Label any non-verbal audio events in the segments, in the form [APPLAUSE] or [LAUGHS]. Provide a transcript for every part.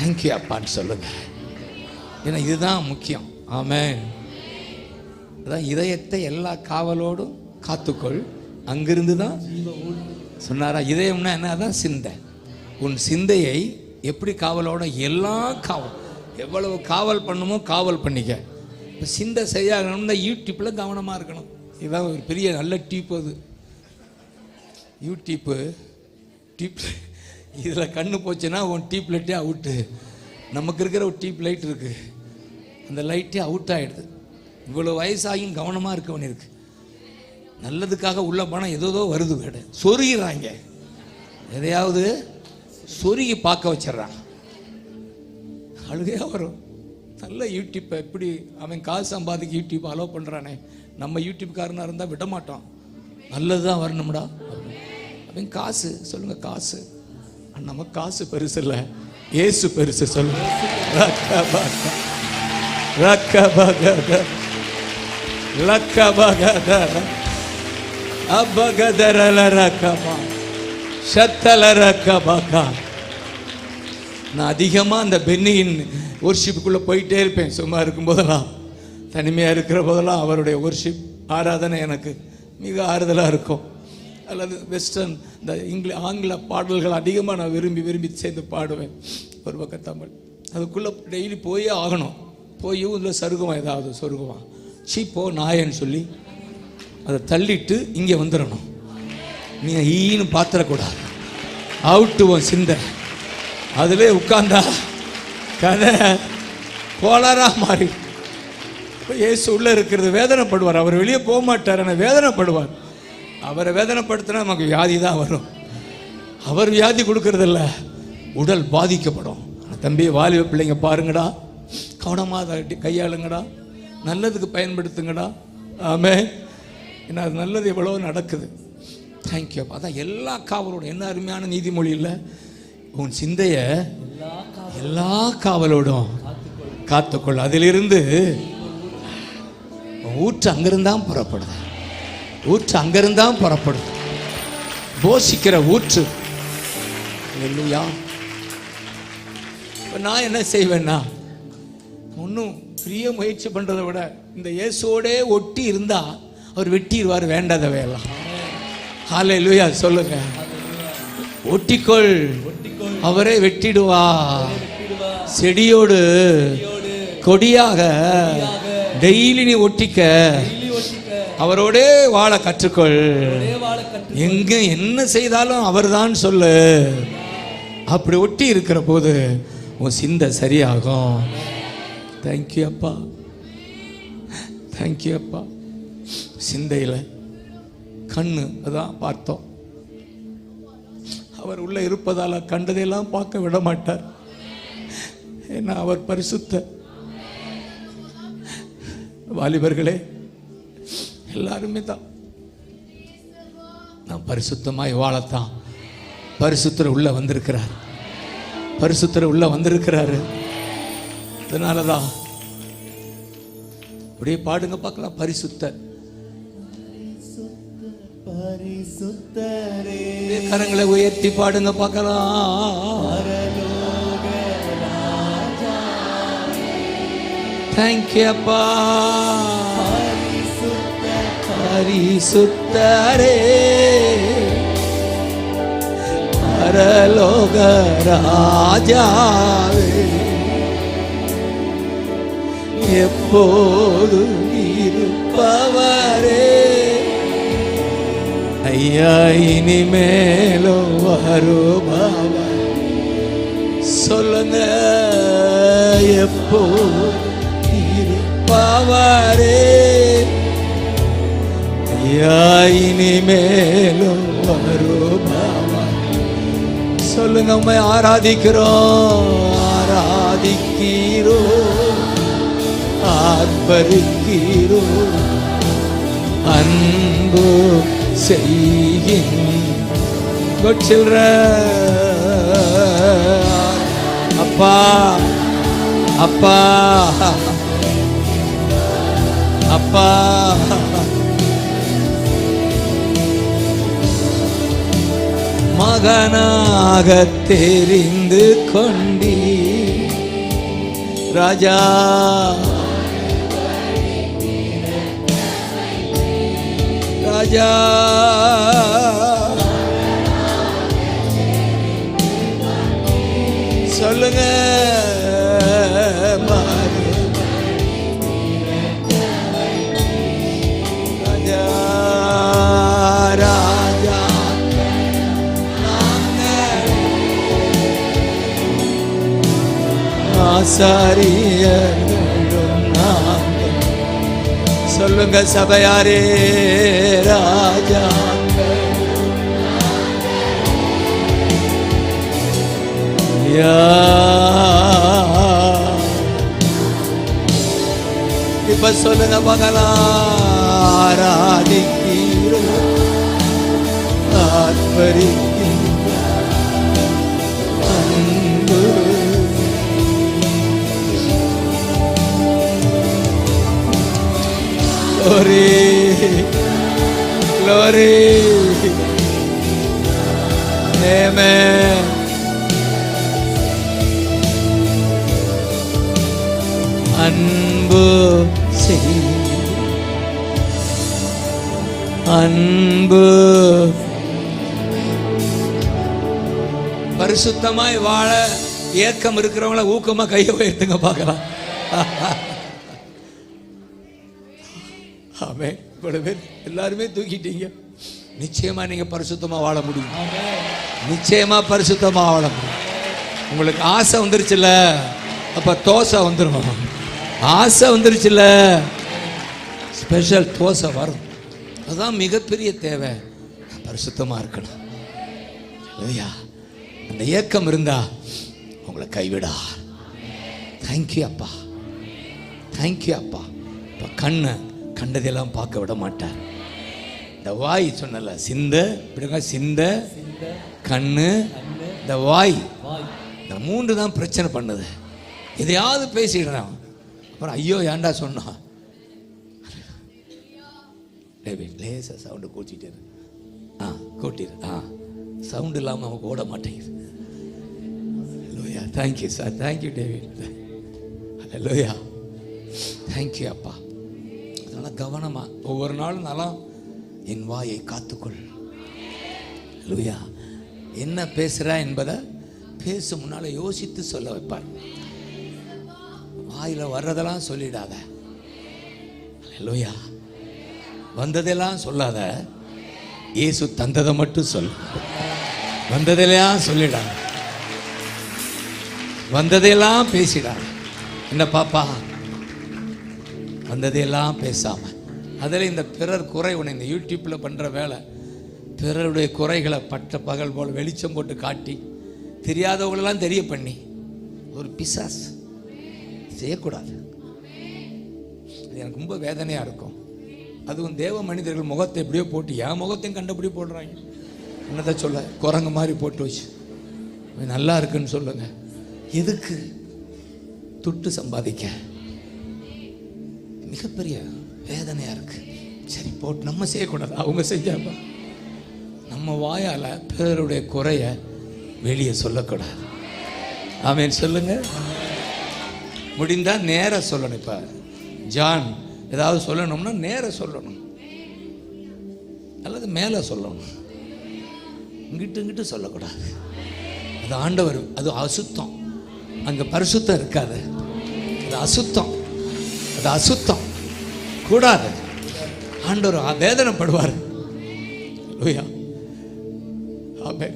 Thank you அப்பான்னு சொல்லுங்க. ஏன்னா இதுதான் முக்கியம். ஆமே அதான் இதயத்தை எல்லா காவலோடும் காத்துக்கொள். அங்கிருந்து தான் சொன்னாரா இதயம்னா என்ன? அதான் சிந்தை. உன் சிந்தையை எப்படி காவலோட எல்லா காவல் எவ்வளவு காவல் பண்ணுமோ காவல் பண்ணிக்க. இப்போ சிந்தை சரியாகணும்னா யூடியூப்பில் கவனமாக இருக்கணும். இதுதான் ஒரு பெரிய நல்ல டியூப் அது. யூடியூப்பு டியூப் இதில் கண்ணு போச்சுன்னா உன் டியூப் லைட்டே அவுட்டு நமக்கு இருக்கிற ஒரு டியூப் லைட் இருக்குது அந்த லைட்டே அவுட் ஆகிடுது இவ்வளோ வயசாகியும் கவனமாக இருக்க. வேண்டியிருக்கு நல்லதுக்காக உள்ள போனால் ஏதோ வருது வேடு. சொருகிறாங்க எதையாவது சொருகி பார்க்க வச்சிட்றான். அழுகையாக வரும். நல்ல யூடியூப்பை எப்படி அவன் காசு சம்பாதிக்க யூடியூப் அலோவ் பண்ணுறானே நம்ம யூடியூப்காரனாக இருந்தால் விட மாட்டோம் நல்லது தான் வரணும்டா. அவன் காசு சொல்லுங்கள் காசு. நம்ம காசு பெருசு இல்லை. ஏசு பெருசு சொல்லு. நான் அதிகமாக அந்த பென்னியின் ஒர்ஷிப்புக்குள்ளே போயிட்டே இருப்பேன். சும்மா இருக்கும் போதெல்லாம். தனிமையாக இருக்கிற போதெல்லாம் அவருடைய ஒர்ஷிப் ஆராதனை எனக்கு மிக ஆறுதலாக இருக்கும். அல்லது வெஸ்டர்ன் இந்த இங்கில ஆங்கில பாடல்கள் அதிகமாக நான் விரும்பி விரும்பி சேர்ந்து பாடுவேன். ஒரு பக்கம் தமிழ். அதுக்குள்ளே டெய்லி போயே ஆகணும். போய் இதில் சருகுவான் ஏதாவது சொருகுவான் போ நாயன்னு சொல்லி அதை தள்ளிட்டு இங்கே வந்துடணும். நீ ஈன்னு பாத்திரக்கூடாது. அவுட்டு சிந்தனை சிந்தை. அதிலே உட்கார்ந்தா கதை கோளாரா மாறி. இயேசு உள்ளே இருக்கிறது வேதனைப்படுவார். அவர் வெளியே போக மாட்டார் ஆனால் வேதனைப்படுவார். அவரை வேதனைப்படுத்தினா நமக்கு வியாதி தான் வரும். அவர் வியாதி கொடுக்கறதில்ல. உடல் பாதிக்கப்படும். தம்பி வாலிப பிள்ளைங்க பாருங்கடா. கவனமாக அதை கையாளுங்கடா. நல்லதுக்கு பயன்படுத்துங்கடா. ஆமே ஏன்னா அது நல்லது எவ்வளோ நடக்குது. தேங்க்யூ அதான் எல்லா காவலோடும் என்ன அருமையான நீதிமொழி இல்லை. உன் சிந்தையை எல்லா காவலோடும் காத்துக்கொள். அதிலிருந்து ஊற்று அங்கிருந்தான் புறப்படுது. ஊற்று அங்கிருந்தான் புறப்படும். போஷிக்கிற ஊற்று. இல்லையா இப்போ நான் என்ன செய்வேன்னா ஒன்றும் பெரிய முயற்சி பண்ணுறதை விட இந்த இயேசுவோடே ஒட்டி இருந்தா அவர் வெட்டிடுவார் வேண்டாதவையெல்லாம் ஹாலே லூயா சொல்லுங்க. ஒட்டிக்கொள். அவரே வெட்டிடுவா செடியோடு கொடியாக டெய்லி நீ ஒட்டிக்க. அவரோடே வாழ கற்றுக்கொள். எங்க என்ன செய்தாலும் அவர்தான் சொல்லு. அப்படி ஒட்டி இருக்கிற போது உன் சிந்தை சரியாகும். தேங்க்யூ அப்பா. தேங்க்யூ அப்பா. சிந்தையில் கண்ணு அதான் பார்த்தோம். அவர் உள்ள இருப்பதால கண்டதையெல்லாம் பார்க்க விட மாட்டார். ஏன்னா அவர் பரிசுத்த வாலிபர்களே எல்லாருமே தான் நான் பரிசுத்தமாய் வாழத்தான். பரிசுத்தர் உள்ள வந்திருக்கிறார். பரிசுத்தர் உள்ள வந்திருக்கிறாரு. அதனால தான் அப்படியே பாடுங்க பார்க்கலாம். அப்படியே கரங்களை உயர்த்தி பாடுங்க பார்க்கலாம். தேங்க்யூ அப்பா. பரிசுத்தரே. பரலோக ராஜாவே எப்போது இருப்பவரே. ஐயா இனிமேலோ வருபவர். சொல்லுங்க எப்போ இருப்பவரே. ஐயா இனிமேலும் வருபவர் சொல்லுங்க உண்மை ஆராதிக்கிறோம். ஆராதிக்கீரோ ஆர்ப்பரிக்கிறோம். அன்பு செய்கின்ற அப்பா அப்பா. அப்பா. மகனாக தெரிந்து கொண்டி. ராஜா. ராஜா. ஆசாரியர்களும் நாங்கள். சொல்லுங்க சபையாரே ராஜா இப்ப சொல்லுங்க மகளா ஆராதிக்கிறோம் ஆத்மரிக்கின்ற Glory. Glory. Amen. அன்பு செய் அன்பு பரிசுத்தமாய் வாழ ஏக்கம் இருக்கிறவங்கள ஊக்கமா கையை உயர்த்துங்க பார்க்கலாம் [LAUGHS] ஆமே இவ்வளவு பேர் எல்லாருமே தூக்கிட்டீங்க. நிச்சயமா நீங்க பரிசுத்தமா வாழ முடியும். நிச்சயமா பரிசுத்தமா வாழ முடியும். உங்களுக்கு ஆசை வந்துருச்சுல அப்ப தோசை வந்துடும் ஆசை வந்துருச்சுல ஸ்பெஷல் தோசை வரும். அதுதான் மிகப்பெரிய தேவை. பரிசுத்தமா இருக்கணும். ஐயா அந்த ஏக்கம் இருந்தா உங்களை கைவிடா. தேங்க்யூ அப்பா. தேங்க்யூ அப்பா. இப்போ கண்ணை கண்டதெல்லாம் பார்க்க விட மாட்டார். இந்த வாய் சொன்னல சிந்த இப்படிங்க சிந்த கண்ணு இந்த வாய். இந்த மூன்று தான் பிரச்சனை பண்ணுது. எதையாவது பேசிடுறான். அப்புறம் ஐயோ ஏன்டா சொன்னான். டேவிட் சவுண்டு கூட்டிட்டு ஆ கூட்டிடு ஆ சவுண்டு இல்லாமல் அவன் ஓட மாட்டேங்குது. Loya thank you sir thank you David Loya thank you அப்பா. கவனமா. ஒவ்வொரு நாளும் நலம். என் வாயை காத்துக்கொள். லூயா என்ன பேசுகிறா என்பதை பேசும் முன்னால யோசித்து சொல்ல வைப்பார். வாயில் வர்றதெல்லாம் சொல்லிடாத. லூயா வந்ததெல்லாம் சொல்லாத. இயேசு தந்ததை மட்டும் சொல். வந்ததெல்லாம் சொல்லிடாத. வந்ததையெல்லாம் பேசிடாத. என்ன பாப்பா? வந்ததையெல்லாம் பேசாம. அதில் இந்த பிறர் குறை உன்னை இந்த யூடியூப்பில் பண்ணுற வேலை பிறருடைய குறைகளை பட்ட பகல் போல் வெளிச்சம் போட்டு காட்டி தெரியாதவங்களெல்லாம் தெரிய பண்ணி. ஒரு பிசாஸ் செய்யக்கூடாது. அது எனக்கு ரொம்ப வேதனையாக இருக்கும். அதுவும் தேவ மனிதர்கள் முகத்தை எப்படியோ போட்டு என் முகத்தையும் கண்டபடி போடுறாங்க. என்னதை சொல்ல குரங்கு மாதிரி போட்டு வச்சு. நல்லா இருக்குன்னு சொல்லுங்க. எதுக்கு? துட்டு சம்பாதிக்க. மிகப்பெரிய வேதனையாக இருக்கு. சரி போட்டு நம்ம செய்யக்கூடாது. அவங்க செஞ்சாப்பா நம்ம வாயால் பிறருடைய குறைய வெளியே சொல்லக்கூடாது. ஆமென் சொல்லுங்க. முடிந்தால் நேராக சொல்லணும். இப்போ ஜான் ஏதாவது சொல்லணும்னா நேராக சொல்லணும். அல்லது மேலே சொல்லணும். இங்கிட்டு இங்கிட்டு சொல்லக்கூடாது. அது ஆண்டவர் அது அசுத்தம். அங்கே பரிசுத்தம் இருக்காது. அது அசுத்தம். அது அசுத்தம். கூடாது. ஆண்டவர் வேதனைப்படுவார். லூயா. ஆமே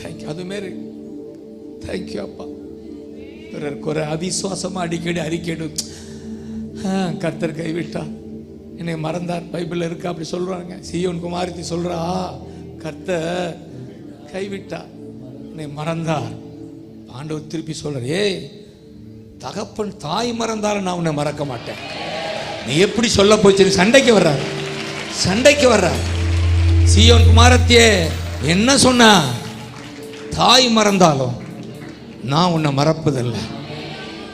தேங்க்யூ அது மாரி தேங்க்யூ அப்பா. பிறர் குறை அவிசுவாசமாக அடிக்கடி அறிக்கையிடும் ஆ, கர்த்தர் கைவிட்டா. என்னை மறந்தார். பைபிளில் இருக்கா? அப்படி சொல்கிறாங்க சீயோன் குமாரத்தி சொல்கிறா கர்த்தர் கைவிட்டா. என்னை மறந்தார். ஆண்டவர் திருப்பி சொல்றார் ஏய் தகப்பன் தாய் மறந்தாலும் நான் உன்னை மறக்க மாட்டேன். நீ எப்படி சொல்ல போச்சு சண்டைக்கு வர்றார். சண்டைக்கு வர்றார். சீயோன் குமாரத்தியே என்ன சொன்னா? தாய் மறந்தாலும் நான் உன்னை மறப்பதில்லை.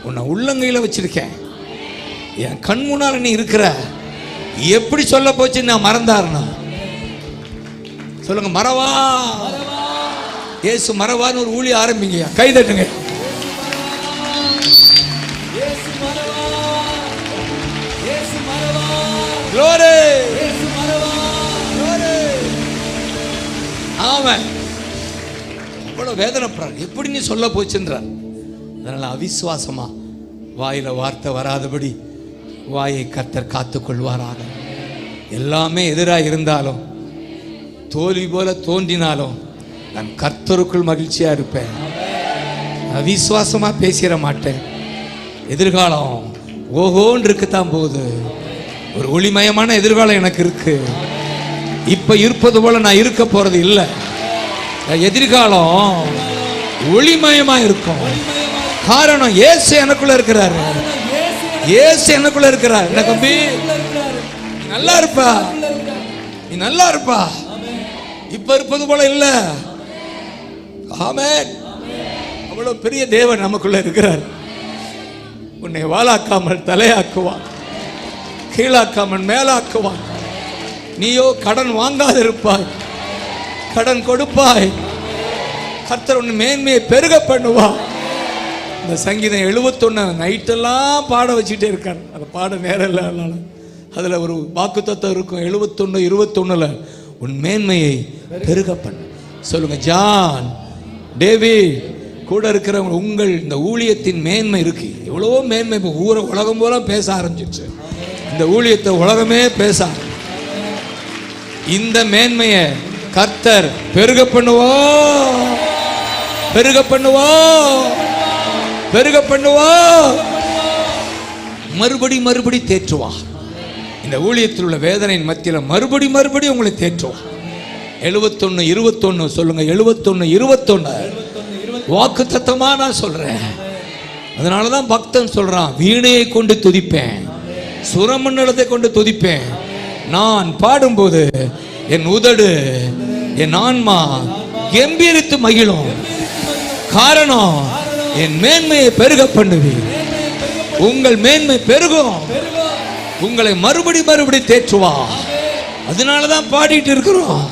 உன்னை உள்ளங்கையில் வச்சிருக்கேன். என் கண் முன்னால நீ இருக்கிற எப்படி சொல்ல போச்சு நான் மறந்தாருனா சொல்லுங்க மறவா? இயேசு மறவான்னு ஒரு ஊழி ஆரம்பிங்க கை தட்டுங்க. அவன் அவ்வளவு வேதனைப்படுறான் எப்படி நீ சொல்ல போச்சுன்றார். அதனால அவிசுவாசமா வாயில வார்த்தை வராதபடி வாயை கத்தர் காத்துக் கொள்வாராக. எல்லாமே எதிராக இருந்தாலும் தோல்வி போல தோன்றினாலும் நான் கர்த்தருக்குள் மகிழ்ச்சியா இருப்பேன். அவிசுவாசமா பேசிட மாட்டேன். எதிர்காலம் ஓஹோன்னு இருக்குத்தான் போகுது. ஒரு ஒளிமயமான எதிர்காலம் எனக்கு இருக்கு. இப்ப இருப்பது போல நான் இருக்க போறது இல்லை. எதிர்காலம் ஒளிமயமா இருக்கும் காரணம் இயேசு எனக்குள்ள இருக்கிறாரு. இயேசு எனக்குள்ள இருக்கிறார். என்ன கம்பி நல்லா இருப்பா. நீ நல்லா இருப்பா. இப்ப இருப்பது போல இல்ல. ஆமே அவ்வளவு பெரிய தேவன் நமக்குள்ள இருக்கிறார். உன்னை வாழாக்காமல் தலையாக்குவான். கீழாக்காமல் மேலாக்குவான். நீயோ கடன் வாங்காதிருப்பாய். கடன் கொடுப்பாய். கர்த்தர் உன் மேன்மையை பெருக பண்ணுவா. இந்த சங்கீதம் எழுபத்தொன்னு நைட்டெல்லாம் பாட வச்சுட்டே இருக்கார். அந்த பாட நேரம் இல்லை அதனால. அதில் ஒரு வாக்குத்தத்தம் இருக்கும். எழுபத்தொன்று இருபத்தொன்னுல உன் மேன்மையை பெருக பண்ணு. சொல்லுங்க ஜான் டேவிட் கூட இருக்கிறவங்க உங்கள் இந்த ஊழியத்தின் மேன்மை இருக்கு. எவ்வளவோ மேன்மை இப்போ ஊரை உலகம் போல பேச ஆரம்பிச்சிருச்சு. இந்த ஊழியத்தை உலகமே பேச இந்த மேன்மையை கர்த்தர் பெருக பண்ணுவோ. பெருக பண்ணுவோ. பெருக பண்ணுவோ. மறுபடி மறுபடி தேற்றுவா. இந்த ஊழியத்தில் உள்ள வேதனையின் மத்தியில் மறுபடி மறுபடி உங்களை தேற்றுவா எழுபத்தொன்னு இருபத்தொன்னு சொல்லுங்க. எழுபத்தொன்னு இருபத்தொன்னு வாக்கு தத்தமா நான் சொல்றேன். அதனால தான் பக்தன் சொல்றான் வீணையை கொண்டு துதிப்பேன். சுரமண்டலத்தை கொண்டு துதிப்பேன். நான் பாடும்போது என் உதடு என் ஆன்மா கம்பீரித்து மகிழும். காரணம் என் மேன்மையை பெருக பண்ணுவீர். உங்கள் மேன்மை பெருகும். உங்களை மறுபடி மறுபடி தேற்றுவா அதனால தான் பாடிட்டு இருக்கிறோம்.